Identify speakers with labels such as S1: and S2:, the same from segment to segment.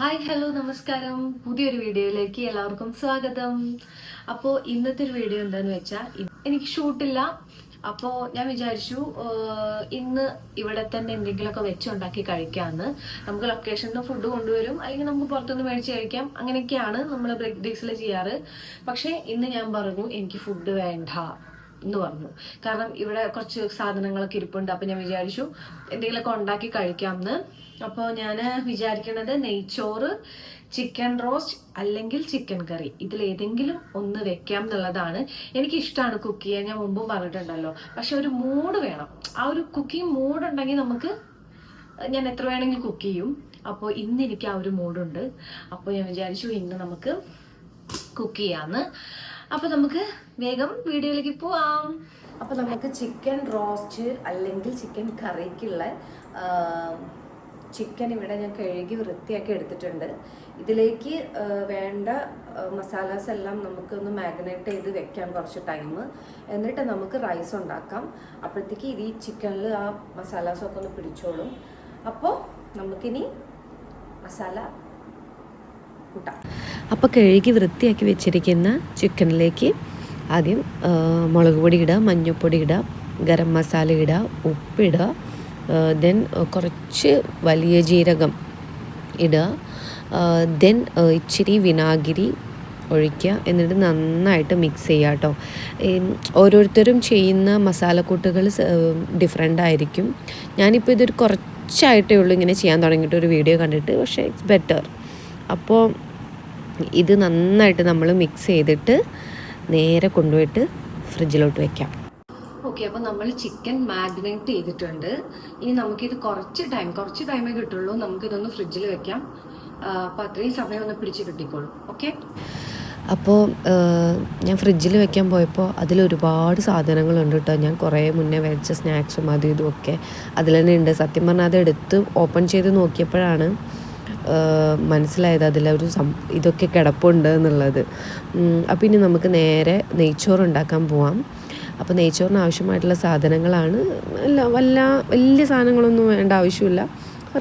S1: Hi hello നമസ്കാരം. പുതിയൊരു വീഡിയോയിലേക്ക് എല്ലാവർക്കും സ്വാഗതം. അപ്പോൾ ഇന്നത്തെ ഒരു വീഡിയോ എന്താന്ന് വെച്ചാൽ എനിക്ക് ഷൂട്ടില്ല. അപ്പോൾ ഞാൻ വിചാരിച്ചു ഇന്ന് ഇവിടെ തന്നെ എന്തെങ്കിലുമൊക്കെ വെച്ചുണ്ടാക്കി കഴിക്കാമെന്ന് നമുക്ക് ലൊക്കേഷനിൽ നിന്ന് ഫുഡ് കൊണ്ടുവരും അല്ലെങ്കിൽ നമുക്ക് പുറത്തുനിന്ന് മേടിച്ച് കഴിക്കാം. അങ്ങനെയൊക്കെയാണ് നമ്മൾ ബ്രേക്ക് ഡേസിൽ ചെയ്യാറ്. പക്ഷേ ഇന്ന് ഞാൻ പറഞ്ഞു എനിക്ക് ഫുഡ് വേണ്ട. എന്ന് പറഞ്ഞു. കാരണം ഇവിടെ കുറച്ച് സാധനങ്ങളൊക്കെ ഇരിപ്പുണ്ട്. അപ്പം ഞാൻ വിചാരിച്ചു എന്തെങ്കിലുമൊക്കെ ഉണ്ടാക്കി കഴിക്കാമെന്ന്. അപ്പോൾ ഞാൻ വിചാരിക്കുന്നത് നെയ്ച്ചോറ് ചിക്കൻ റോസ്റ്റ് അല്ലെങ്കിൽ ചിക്കൻ കറി. ഇതിൽ ഏതെങ്കിലും ഒന്ന് വെക്കാം എന്നുള്ളതാണ് എനിക്കിഷ്ടമാണ് കുക്ക് ചെയ്യാൻ. ഞാൻ മുമ്പും പറഞ്ഞിട്ടുണ്ടല്ലോ. പക്ഷെ ഒരു മൂഡ് വേണം. ആ ഒരു കുക്കിംഗ് മൂഡ് ഉണ്ടെങ്കിൽ നമുക്ക് ഞാൻ എത്ര വേണമെങ്കിലും കുക്ക് ചെയ്യും. അപ്പോൾ ഇന്ന് എനിക്ക് ആ ഒരു മൂഡുണ്ട് അപ്പോൾ ഞാൻ വിചാരിച്ചു ഇന്ന് നമുക്ക് കുക്ക് ചെയ്യാന്ന്. അപ്പൊ നമുക്ക് വേഗം വീഡിയോയിലേക്ക് പോവാം. അപ്പൊ നമുക്ക് ചിക്കൻ റോസ്റ്റ് അല്ലെങ്കിൽ ചിക്കൻ കറിക്കുള്ള ചിക്കൻ ഇവിടെ ഞാൻ കഴുകി വൃത്തിയാക്കി എടുത്തിട്ടുണ്ട്. ഇതിലേക്ക് വേണ്ട മസാലാസ് എല്ലാം നമുക്കൊന്ന് മാഗ്നേറ്റ് ചെയ്ത് വെക്കാം കുറച്ച് ടൈം എന്നിട്ട് നമുക്ക് റൈസ് ഉണ്ടാക്കാം. അപ്പോഴത്തേക്ക് ഇത് ഈ ചിക്കനിൽ ആ മസാലാസൊക്കെ ഒന്ന് പിടിച്ചോളും. അപ്പോൾ നമുക്കിനി മസാല കൂട്ടാം.
S2: അപ്പോൾ കഴുകി വൃത്തിയാക്കി വെച്ചിരിക്കുന്ന ചിക്കനിലേക്ക് ആദ്യം മുളക് പൊടി ഇടുക മഞ്ഞൾപ്പൊടി ഇടുക ഗരം മസാല ഇടുക ഉപ്പിടുക ദെൻ കുറച്ച് വലിയ ജീരകം ഇടുക ദെൻ ഇച്ചിരി വിനാഗിരി ഒഴിക്കുക. എന്നിട്ട് നന്നായിട്ട് മിക്സ് ചെയ്യുക കേട്ടോ. ഓരോരുത്തരും ചെയ്യുന്ന മസാലക്കൂട്ടുകൾ ഡിഫറെന്റ് ആയിരിക്കും. ഞാനിപ്പോൾ ഇതൊരു കുറച്ചായിട്ടേ ഉള്ളൂ ഇങ്ങനെ ചെയ്യാൻ തുടങ്ങിയിട്ട് ഒരു വീഡിയോ കണ്ടിട്ട്. പക്ഷേ ഇറ്റ്സ് ബെറ്റർ അപ്പോൾ ഇത് നന്നായിട്ട് നമ്മൾ മിക്സ് ചെയ്തിട്ട് നേരെ കൊണ്ടുപോയിട്ട് ഫ്രിഡ്ജിലോട്ട് വെക്കാം.
S1: ഓക്കെ അപ്പോൾ നമ്മൾ ചിക്കൻ മാഗ്നേറ്റ് ചെയ്തിട്ടുണ്ട്. ഇനി നമുക്കിത് കുറച്ച് ടൈം കുറച്ച് ടൈമേ കിട്ടുള്ളൂ. നമുക്കിതൊന്ന് ഫ്രിഡ്ജിൽ വെക്കാം. അപ്പോൾ അപ്പൊ അത്രയും സമയം ഒന്ന് പിടിച്ച് കിട്ടിക്കോളും. ഓക്കെ
S2: അപ്പോൾ ഞാൻ ഫ്രിഡ്ജിൽ വെക്കാൻ പോയപ്പോൾ അതിൽ ഒരുപാട് സാധനങ്ങളുണ്ട് കേട്ടോ ഞാൻ കുറേ മുന്നേ വെച്ച സ്നാക്സും അതും ഇതും ഒക്കെ അതിൽ തന്നെ ഉണ്ട് സത്യം പറഞ്ഞാൽ അത് എടുത്ത് ഓപ്പൺ ചെയ്ത് നോക്കിയപ്പോഴാണ് മനസ്സിലായത് അതിലൊരു സം ഇതൊക്കെ കിടപ്പുണ്ട് എന്നുള്ളത്. അപ്പോൾ ഇനി നമുക്ക് നേരെ നെയ്ച്ചോറ് ഉണ്ടാക്കാൻ പോവാം. അപ്പോൾ നെയ്ച്ചോറിന് ആവശ്യമായിട്ടുള്ള സാധനങ്ങളാണ്. അല്ല വല്ല വലിയ സാധനങ്ങളൊന്നും വേണ്ട ആവശ്യമില്ല.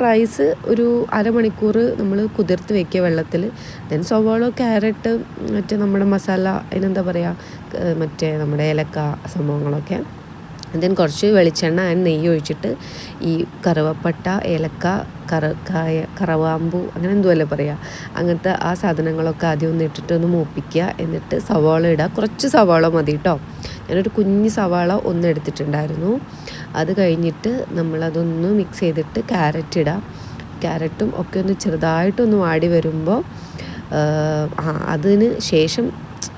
S2: റൈസ് ഒരു അരമണിക്കൂർ നമ്മൾ കുതിർത്ത് വെക്കുക വെള്ളത്തിൽ. ദെൻ സവാള ക്യാരറ്റ് മറ്റേ നമ്മുടെ മസാല അതിനെന്താ പറയുക മറ്റേ നമ്മുടെ ഏലക്ക സംഭവങ്ങളൊക്കെ. ദെൻ കുറച്ച് വെളിച്ചെണ്ണ ആൻഡ് നെയ്യ് ഒഴിച്ചിട്ട് ഈ കറുവപ്പട്ട ഏലക്ക കറ കായ കറവാമ്പു അങ്ങനെ എന്തുമല്ലേ പറയുക അങ്ങനത്തെ ആ സാധനങ്ങളൊക്കെ ആദ്യം ഒന്ന് ഇട്ടിട്ട് ഒന്ന് മൂപ്പിക്കുക. എന്നിട്ട് സവാള ഇടുക. കുറച്ച് സവാള മതി കേട്ടോ ഞാനൊരു കുഞ്ഞ് സവാള ഒന്ന് എടുത്തിട്ടുണ്ടായിരുന്നു. അത് കഴിഞ്ഞിട്ട് നമ്മളതൊന്ന് മിക്സ് ചെയ്തിട്ട് ക്യാരറ്റ് ഇടാം. ക്യാരറ്റും ഒക്കെ ഒന്ന് ചെറുതായിട്ടൊന്ന് വാടി വരുമ്പോൾ അതിന് ശേഷം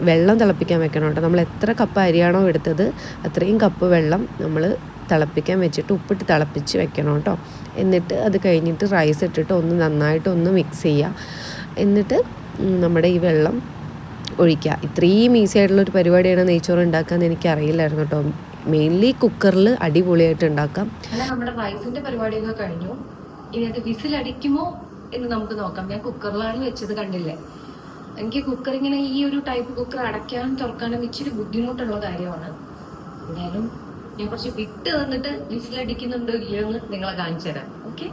S2: വെള്ളം തിളപ്പിക്കാൻ വെക്കണം കേട്ടോ. നമ്മൾ എത്ര കപ്പ് അരിയാണോ എടുത്തത് അത്രയും കപ്പ് വെള്ളം നമ്മൾ തിളപ്പിക്കാൻ വെച്ചിട്ട് ഉപ്പിട്ട് തിളപ്പിച്ച് വെക്കണം കേട്ടോ. എന്നിട്ട് അത് കഴിഞ്ഞിട്ട് റൈസ് ഇട്ടിട്ട് ഒന്ന് നന്നായിട്ട് ഒന്ന് മിക്സ് ചെയ്യുക. എന്നിട്ട് നമ്മുടെ ഈ വെള്ളം ഒഴിക്കുക. ഇത്രയും ഈസി ആയിട്ടുള്ളൊരു പരിപാടിയാണ് നെയ്ച്ചോറ് എനിക്ക് അറിയില്ലായിരുന്നു കേട്ടോ. മെയിൻലി കുക്കറിൽ അടിപൊളിയായിട്ട് ഉണ്ടാക്കാം.
S1: നമ്മുടെ റൈസിന്റെ പരിപാടിയൊക്കെ കഴിഞ്ഞു. ഇനി അത് വിസിൽ അടിക്കുമോ എന്ന് നമുക്ക് നോക്കാം. ഞാൻ കുക്കറിലാണ് വെച്ചത് കണ്ടില്ലേ? എനിക്ക് കുക്കർ ഇങ്ങനെ ഈ ഒരു ടൈപ്പ് കുക്കർ അടയ്ക്കാനും തുറക്കാനും ഇച്ചിരി ബുദ്ധിമുട്ടുള്ള കാര്യമാണ്. എന്തായാലും ഞാൻ കുറച്ച് വിട്ട് തന്നിട്ട് വിസിലടിക്കുന്നുണ്ടോ ഇല്ലയോ എന്ന് നിങ്ങളെ കാണിച്ചു തരാം. ഓക്കെ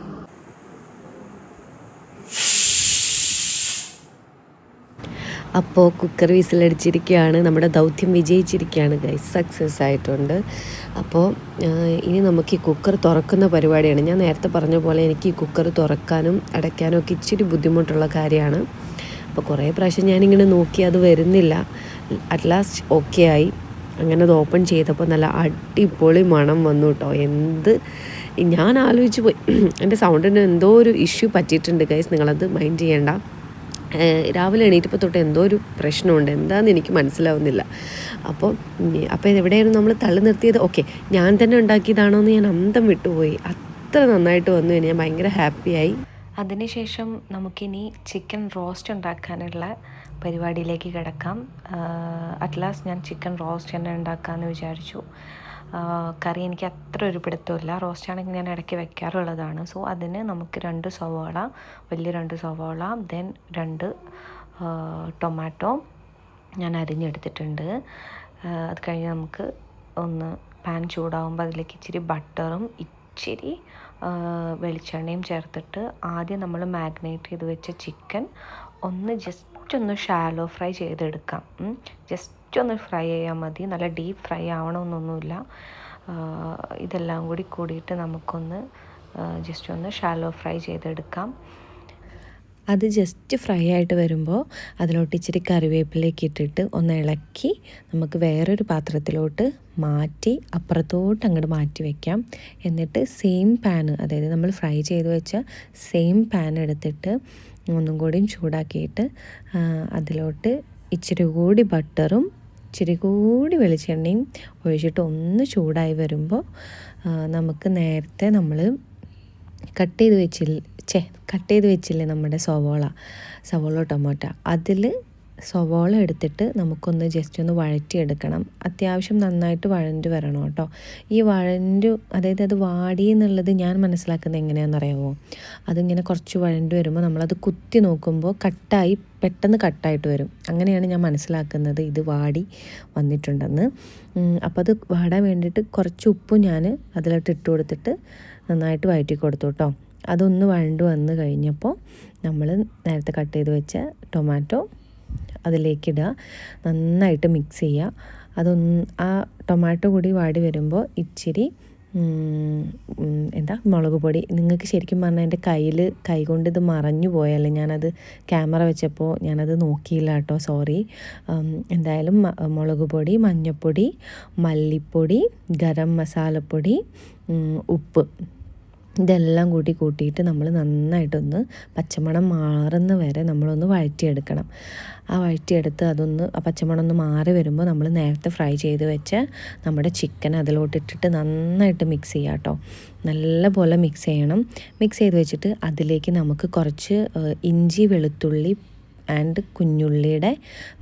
S2: അപ്പോൾ കുക്കർ വിസിലടിച്ചിരിക്കുകയാണ് നമ്മുടെ ദൗത്യം വിജയിച്ചിരിക്കുകയാണ് ഗൈസ് സക്സസ് ആയിട്ടുണ്ട്. അപ്പോൾ ഇനി നമുക്ക് ഈ കുക്കർ തുറക്കുന്ന പരിപാടിയാണ്. ഞാൻ നേരത്തെ പറഞ്ഞ പോലെ എനിക്ക് ഈ കുക്കർ തുറക്കാനും അടയ്ക്കാനും ഒക്കെ ഇച്ചിരി ബുദ്ധിമുട്ടുള്ള കാര്യമാണ്. അപ്പോൾ കുറേ പ്രാവശ്യം ഞാനിങ്ങനെ നോക്കി അത് വരുന്നില്ല. അറ്റ് ലാസ്റ്റ് ഓക്കെ ആയി. അങ്ങനെ അത് ഓപ്പൺ ചെയ്തപ്പോൾ നല്ല അടിപൊളി മണം വന്നു കേട്ടോ എന്ത് ഞാൻ ആലോചിച്ച് പോയി. എന്റെ സൗണ്ടിന് എന്തോ ഒരു ഇഷ്യൂ പറ്റിയിട്ടുണ്ട് ഗൈസ് നിങ്ങളത് മൈൻഡ് ചെയ്യേണ്ട. രാവിലെ എണീറ്റപ്പോൾ തൊട്ട് എന്തോ ഒരു പ്രശ്നമുണ്ട്. എന്താണെന്ന് എനിക്ക് മനസ്സിലാവുന്നില്ല. അപ്പോൾ അപ്പോൾ എവിടെയായിരുന്നു നമ്മൾ തള്ളി നിർത്തിയത്? ഓക്കെ ഞാൻ തന്നെ ഉണ്ടാക്കിയതാണോ എന്ന് ഞാൻ അന്തം വിട്ടുപോയി. അത്ര നന്നായിട്ട് വന്നു. ഞാൻ ഭയങ്കര ഹാപ്പിയായി
S1: അതിനുശേഷം നമുക്കിനി ചിക്കൻ റോസ്റ്റ് ഉണ്ടാക്കാനുള്ള പരിപാടിയിലേക്ക് കിടക്കാം. അറ്റ്ലാസ്റ്റ് ഞാൻ ചിക്കൻ റോസ്റ്റ് തന്നെ ഉണ്ടാക്കാമെന്ന് വിചാരിച്ചു. കറി എനിക്ക് അത്ര ഒരു പിടുത്തമില്ല. റോസ്റ്റ് ആണെങ്കിൽ ഞാൻ ഇടയ്ക്ക് വെക്കാറുള്ളതാണ്. സോ അതിന് നമുക്ക് രണ്ട് സവോള വലിയ രണ്ട് സവോള ദെൻ രണ്ട് ടൊമാറ്റോ ഞാൻ അരിഞ്ഞെടുത്തിട്ടുണ്ട്. അത് കഴിഞ്ഞ് നമുക്ക് ഒന്ന് പാൻ ചൂടാവുമ്പോൾ അതിലേക്ക് ഇച്ചിരി ബട്ടറും ഇച്ചിരി വെളിച്ചെണ്ണയും ചേർത്തിട്ട് ആദ്യം നമ്മൾ മാഗ്നേറ്റ് ചെയ്ത് വെച്ച ചിക്കൻ ഒന്ന് ജസ്റ്റ് ഒന്ന് ഷാലോ ഫ്രൈ ചെയ്തെടുക്കാം. ജസ്റ്റ് ഒന്ന് ഫ്രൈ ചെയ്യാൽ മതി. നല്ല ഡീപ്പ് ഫ്രൈ ആവണമെന്നൊന്നുമില്ല ഇതെല്ലാം കൂടി കൂടിയിട്ട് നമുക്കൊന്ന് ജസ്റ്റ് ഒന്ന് ഷാലോ ഫ്രൈ ചെയ്തെടുക്കാം.
S3: അത് ജസ്റ്റ് ഫ്രൈ ആയിട്ട് വരുമ്പോൾ അതിലോട്ട് ഇച്ചിരി കറിവേപ്പിലേക്ക് ഇട്ടിട്ട് ഒന്ന് ഇളക്കി നമുക്ക് വേറൊരു പാത്രത്തിലോട്ട് മാറ്റി അപ്പുറത്തോട്ട് അങ്ങോട്ട് മാറ്റി വെക്കാം. എന്നിട്ട് സെയിം പാന് അതായത് നമ്മൾ ഫ്രൈ ചെയ്ത് വെച്ച സെയിം പാൻ എടുത്തിട്ട് ഒന്നും കൂടിയും ചൂടാക്കിയിട്ട് അതിലോട്ട് ഇച്ചിരി കൂടി ബട്ടറും ഇച്ചിരി കൂടി വെളിച്ചെണ്ണയും ഒഴിച്ചിട്ട് ഒന്ന് ചൂടായി വരുമ്പോൾ നമുക്ക് നേരത്തെ നമ്മൾ കട്ട് ചെയ്ത് വെച്ചില്ല ചേ കട്ട് ചെയ്ത് വെച്ചില്ലേ നമ്മുടെ സവോള? സവോള ടൊമാറ്റോ. അതിൽ സവോള എടുത്തിട്ട് നമുക്കൊന്ന് ജസ്റ്റ് ഒന്ന് വഴറ്റിയെടുക്കണം. അത്യാവശ്യം നന്നായിട്ട് വഴണ്ട് വരണം കേട്ടോ. ഈ വഴണ്ട് അതായത് അത് വാടി എന്നുള്ളത് ഞാൻ മനസ്സിലാക്കുന്നത് എങ്ങനെയാണെന്ന് അറിയാമോ അതിങ്ങനെ കുറച്ച് വഴണ്ട് വരുമ്പോൾ നമ്മളത് കുത്തി നോക്കുമ്പോൾ കട്ടായി പെട്ടെന്ന് കട്ടായിട്ട് വരും. അങ്ങനെയാണ് ഞാൻ മനസ്സിലാക്കുന്നത് ഇത് വാടി വന്നിട്ടുണ്ടെന്ന്. അപ്പോൾ അത് വാടാൻ വേണ്ടിയിട്ട് കുറച്ച് ഉപ്പും ഞാൻ അതിലോട്ട് ഇട്ട് കൊടുത്തിട്ട് നന്നായിട്ട് വഴറ്റി കൊടുത്തു കേട്ടോ. അതൊന്ന് വഴണ്ടു വന്ന് കഴിഞ്ഞപ്പോൾ നമ്മൾ നേരത്തെ കട്ട് ചെയ്ത് വെച്ച ടൊമാറ്റോ അതിലേക്കിടുക. നന്നായിട്ട് മിക്സ് ചെയ്യുക. അതൊന്ന് ആ ടൊമാറ്റോ കൂടി വാടി വരുമ്പോൾ ഇച്ചിരി എന്താ മുളക് പൊടി. നിങ്ങൾക്ക് ശരിക്കും പറഞ്ഞാൽ എന്റെ കയ്യിൽ കൈ കൊണ്ട് ഇത് മറഞ്ഞു പോയല്ലേ ഞാനത് ക്യാമറ വെച്ചപ്പോൾ ഞാനത് നോക്കിയില്ല കേട്ടോ സോറി എന്തായാലും മുളക് പൊടി മഞ്ഞൾപ്പൊടി മല്ലിപ്പൊടി ഗരം മസാലപ്പൊടി ഉപ്പ്. ഇതെല്ലാം കൂട്ടി കൂട്ടിയിട്ട് നമ്മൾ നന്നായിട്ടൊന്ന് പച്ചമണം മാറുന്ന വരെ നമ്മളൊന്ന് വഴറ്റിയെടുക്കണം. ആ വഴറ്റിയെടുത്ത് അതൊന്ന് ആ പച്ചമണം ഒന്ന് മാറി വരുമ്പോൾ നമ്മൾ നേരത്തെ ഫ്രൈ ചെയ്ത് വെച്ച നമ്മുടെ ചിക്കൻ അതിലോട്ടിട്ടിട്ട് നന്നായിട്ട് മിക്സ് ചെയ്യാം കേട്ടോ. നല്ല പോലെ മിക്സ് ചെയ്യണം. മിക്സ് ചെയ്ത് വെച്ചിട്ട് അതിലേക്ക് നമുക്ക് കുറച്ച് ഇഞ്ചി വെളുത്തുള്ളി ആൻഡ് കുഞ്ഞുള്ളിയുടെ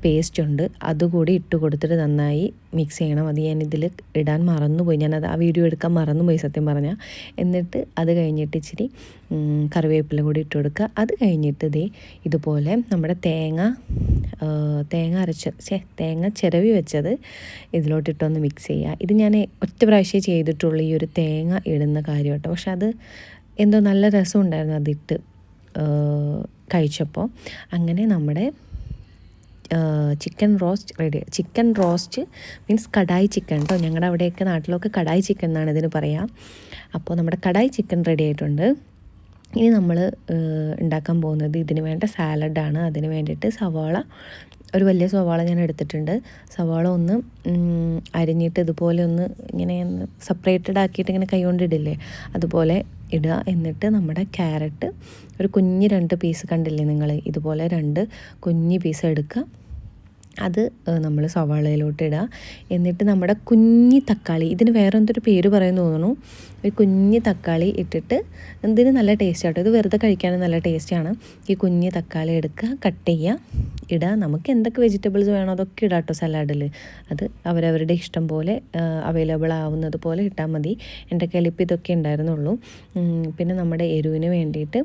S3: പേസ്റ്റ് ഉണ്ട്. അതുകൂടി ഇട്ട് കൊടുത്തിട്ട് നന്നായി മിക്സ് ചെയ്യണം. അത് ഞാൻ ഇതിൽ ഇടാൻ മറന്നുപോയി. ഞാനത് ആ വീഡിയോ എടുക്കാൻ മറന്നുപോയി സത്യം പറഞ്ഞാൽ എന്നിട്ട് അത് കഴിഞ്ഞിട്ട് ഇച്ചിരി കറിവേപ്പില കൂടി ഇട്ട് കൊടുക്കുക. അത് കഴിഞ്ഞിട്ട് ഇതേ ഇതുപോലെ നമ്മുടെ തേങ്ങ തേങ്ങ അരച്ച ഛേ തേങ്ങ ചിരവി വെച്ചത് ഇതിലോട്ടിട്ടൊന്ന് മിക്സ് ചെയ്യുക. ഇത് ഞാൻ ഒറ്റ പ്രാവശ്യമേ ചെയ്തിട്ടുള്ളൂ ഈ ഒരു തേങ്ങ ഇടുന്ന കാര്യം കേട്ടോ. പക്ഷെ അത് എന്തോ നല്ല രസമുണ്ടായിരുന്നു അതിട്ട്. കഴിച്ചപ്പോൾ അങ്ങനെ നമ്മുടെ chicken roast ready chicken roast means kadai chicken കേട്ടോ ഞങ്ങളുടെ അവിടെയൊക്കെ നാട്ടിലൊക്കെ കടായി ചിക്കൻ എന്നാണ് ഇതിന് പറയുക അപ്പോൾ നമ്മുടെ കടായി ചിക്കൻ റെഡി ആയിട്ടുണ്ട്. ഇനി നമ്മൾ ഉണ്ടാക്കാൻ പോകുന്നത് ഇതിന് വേണ്ട സാലഡാണ് അതിന് വേണ്ടിയിട്ട് സവാള ഒരു വലിയ സവാള ഞാൻ എടുത്തിട്ടുണ്ട്. സവാള ഒന്ന് അരിഞ്ഞിട്ട് ഇതുപോലെ ഒന്ന് ഇങ്ങനെ സെപ്പറേറ്റഡ് ആക്കിയിട്ട് ഇങ്ങനെ കൈകൊണ്ട് ഇടില്ലേ? അതുപോലെ ഇടുക. എന്നിട്ട് നമ്മുടെ ക്യാരറ്റ് ഒരു കുഞ്ഞ് രണ്ട് പീസ് കണ്ടില്ലേ നിങ്ങൾ ഇതുപോലെ രണ്ട് കുഞ്ഞ് പീസ് എടുക്കുക. അത് നമ്മൾ സവാളയിലോട്ട് ഇടുക എന്നിട്ട് നമ്മുടെ കുഞ്ഞി തക്കാളി ഇതിന് വേറെ എന്തൊരു പേര് പറയുന്നു തോന്നുന്നു? ഒരു കുഞ്ഞി തക്കാളി ഇട്ടിട്ട് ഇതിന് നല്ല ടേസ്റ്റ് ആട്ടോ. ഇത് വെറുതെ കഴിക്കാനും നല്ല ടേസ്റ്റാണ് ഈ കുഞ്ഞി തക്കാളി എടുക്കുക കട്ട് ചെയ്യുക. ഇടുക നമുക്ക് എന്തൊക്കെ വെജിറ്റബിൾസ് വേണോ അതൊക്കെ ഇടാം കേട്ടോ സലാഡിൽ അത് അവരവരുടെ ഇഷ്ടം പോലെ അവൈലബിൾ ആവുന്നത് പോലെ ഇട്ടാൽ മതി. എന്റെ കയ്യിൽ ഇതൊക്കെ ഉണ്ടായിരുന്നുള്ളൂ. പിന്നെ നമ്മുടെ എരിവിന് വേണ്ടിയിട്ട്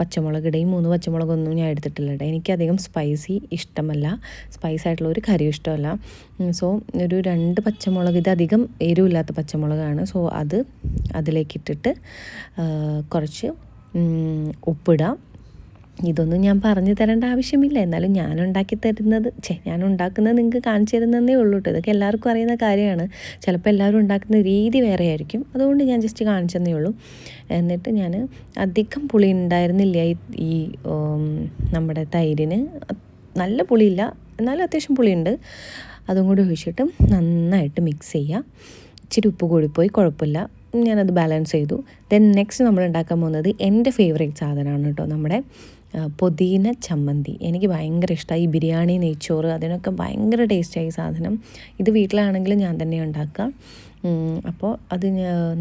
S3: പച്ചമുളക് ഇടയും മൂന്ന് പച്ചമുളകൊന്നും ഞാൻ എടുത്തിട്ടില്ല കേട്ടോ. എനിക്കധികം സ്പൈസി ഇഷ്ടമല്ല. സ്പൈസ് ആയിട്ടുള്ള ഒരു കറിയും ഇഷ്ടമല്ല. സോ ഒരു രണ്ട് പച്ചമുളക് ഇത് അധികം എരിവില്ലാത്ത പച്ചമുളകാണ്. സോ അത് അതിലേക്കിട്ടിട്ട് കുറച്ച് ഉപ്പിടാം. ഇതൊന്നും ഞാൻ പറഞ്ഞു തരേണ്ട ആവശ്യമില്ല. എന്നാലും ഞാൻ ഉണ്ടാക്കി തരുന്നത് ചേ ഞാൻ ഉണ്ടാക്കുന്നത് നിങ്ങൾക്ക് കാണിച്ചു തരുന്നതേ ഉള്ളൂ കേട്ടോ ഇതൊക്കെ എല്ലാവർക്കും അറിയുന്ന കാര്യമാണ്. ചിലപ്പോൾ എല്ലാവരും ഉണ്ടാക്കുന്ന രീതി വേറെ ആയിരിക്കും. അതുകൊണ്ട് ഞാൻ ജസ്റ്റ് കാണിച്ചതേ ഉള്ളൂ. എന്നിട്ട് ഞാൻ അധികം പുളി ഉണ്ടായിരുന്നില്ല ഈ നമ്മുടെ തൈരിന്. നല്ല പുളിയില്ല. എന്നാലും അത്യാവശ്യം പുളിയുണ്ട്. അതും കൂടി ഒഴിച്ചിട്ട് നന്നായിട്ട് മിക്സ് ചെയ്യുക ഇച്ചിരി ഉപ്പ് കൂടിപ്പോയി കുഴപ്പമില്ല. ഞാനത് ബാലൻസ് ചെയ്തു. ദെൻ നെക്സ്റ്റ് നമ്മൾ ഉണ്ടാക്കാൻ പോകുന്നത് എന്റെ ഫേവറേറ്റ് സാധനമാണ് കേട്ടോ നമ്മുടെ പുതിന ചമ്മന്തി. എനിക്ക് ഭയങ്കര ഇഷ്ടമായി ഈ ബിരിയാണി നെയ്ച്ചോറ് അതിനൊക്കെ ഭയങ്കര ടേസ്റ്റായി സാധനം. ഇത് വീട്ടിലാണെങ്കിലും ഞാൻ തന്നെ ഉണ്ടാക്കുക അപ്പോൾ അത്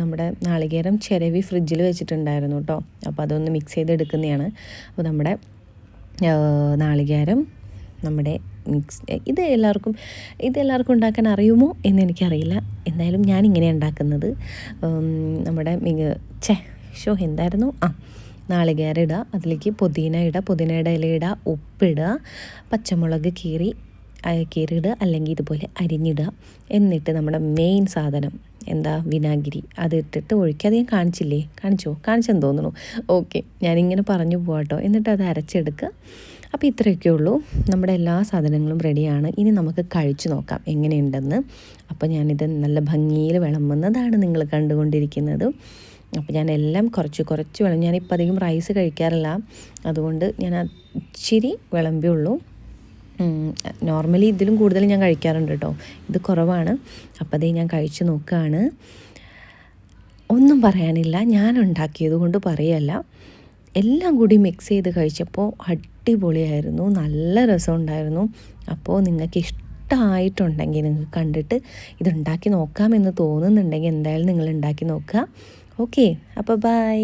S3: നമ്മുടെ നാളികേരം ചിരവി ഫ്രിഡ്ജിൽ വെച്ചിട്ടുണ്ടായിരുന്നു കേട്ടോ അപ്പോൾ അതൊന്ന് മിക്സ് ചെയ്തെടുക്കുന്നതാണ്. അപ്പോൾ നമ്മുടെ നാളികേരം നമ്മുടെ മിക്സ് ഇത് എല്ലാവർക്കും ഇത് എല്ലാവർക്കും ഉണ്ടാക്കാൻ അറിയുമോ എന്ന് എനിക്കറിയില്ല. എന്തായാലും ഞാൻ ഇങ്ങനെ ഉണ്ടാക്കുന്നത് നമ്മുടെ മിക ചേ ഷോ എന്തായിരുന്നു? ആ നാളികേരം ഇടുക അതിലേക്ക് പുതിന ഇടുക പുതിനയുടെ ഇല ഇടുക ഉപ്പിടുക പച്ചമുളക് കീറി കീറിയിടുക അല്ലെങ്കിൽ ഇതുപോലെ അരിഞ്ഞിടുക എന്നിട്ട് നമ്മുടെ മെയിൻ സാധനം എന്താ വിനാഗിരി. അത് ഇട്ടിട്ട് ഒഴിക്കുക അത് ഞാൻ കാണിച്ചില്ലേ? കാണിച്ചോ? കാണിച്ചെന്ന് തോന്നുന്നു. ഓക്കെ. ഞാനിങ്ങനെ പറഞ്ഞു പോവാട്ടോ. എന്നിട്ട് അത് അരച്ചെടുക്കുക അപ്പോൾ ഇത്രയൊക്കെ ഉള്ളൂ. നമ്മുടെ എല്ലാ സാധനങ്ങളും റെഡിയാണ് ഇനി നമുക്ക് കഴിച്ചു നോക്കാം. എങ്ങനെയുണ്ടെന്ന്. അപ്പോൾ ഞാനിത് നല്ല ഭംഗിയിൽ വിളമ്പുന്നതാണ് നിങ്ങൾ കണ്ടുകൊണ്ടിരിക്കുന്നത്. അപ്പോൾ ഞാൻ എല്ലാം കുറച്ച് കുറച്ച് വിളം ഞാനിപ്പോൾ അധികം റൈസ് കഴിക്കാറില്ല. അതുകൊണ്ട് ഞാൻ ഇച്ചിരി വിളമ്പിയുള്ളൂ നോർമലി ഇതിലും കൂടുതൽ ഞാൻ കഴിക്കാറുണ്ട് കേട്ടോ. ഇത് കുറവാണ്. അപ്പോൾ അതേ ഞാൻ കഴിച്ചു നോക്കുകയാണ് ഒന്നും പറയാനില്ല. ഞാൻ ഉണ്ടാക്കിയത് കൊണ്ട് പറയല്ല. എല്ലാം കൂടി മിക്സ് ചെയ്ത് കഴിച്ചപ്പോൾ അടിപൊളിയായിരുന്നു. നല്ല രസമുണ്ടായിരുന്നു അപ്പോൾ നിങ്ങൾക്ക് ഇഷ്ടമായിട്ടുണ്ടെങ്കിൽ നിങ്ങൾക്ക് കണ്ടിട്ട് ഇതുണ്ടാക്കി നോക്കാമെന്ന് തോന്നുന്നുണ്ടെങ്കിൽ എന്തായാലും നിങ്ങൾ ഉണ്ടാക്കി നോക്കുക. ഓക്കെ അപ്പോൾ ബൈ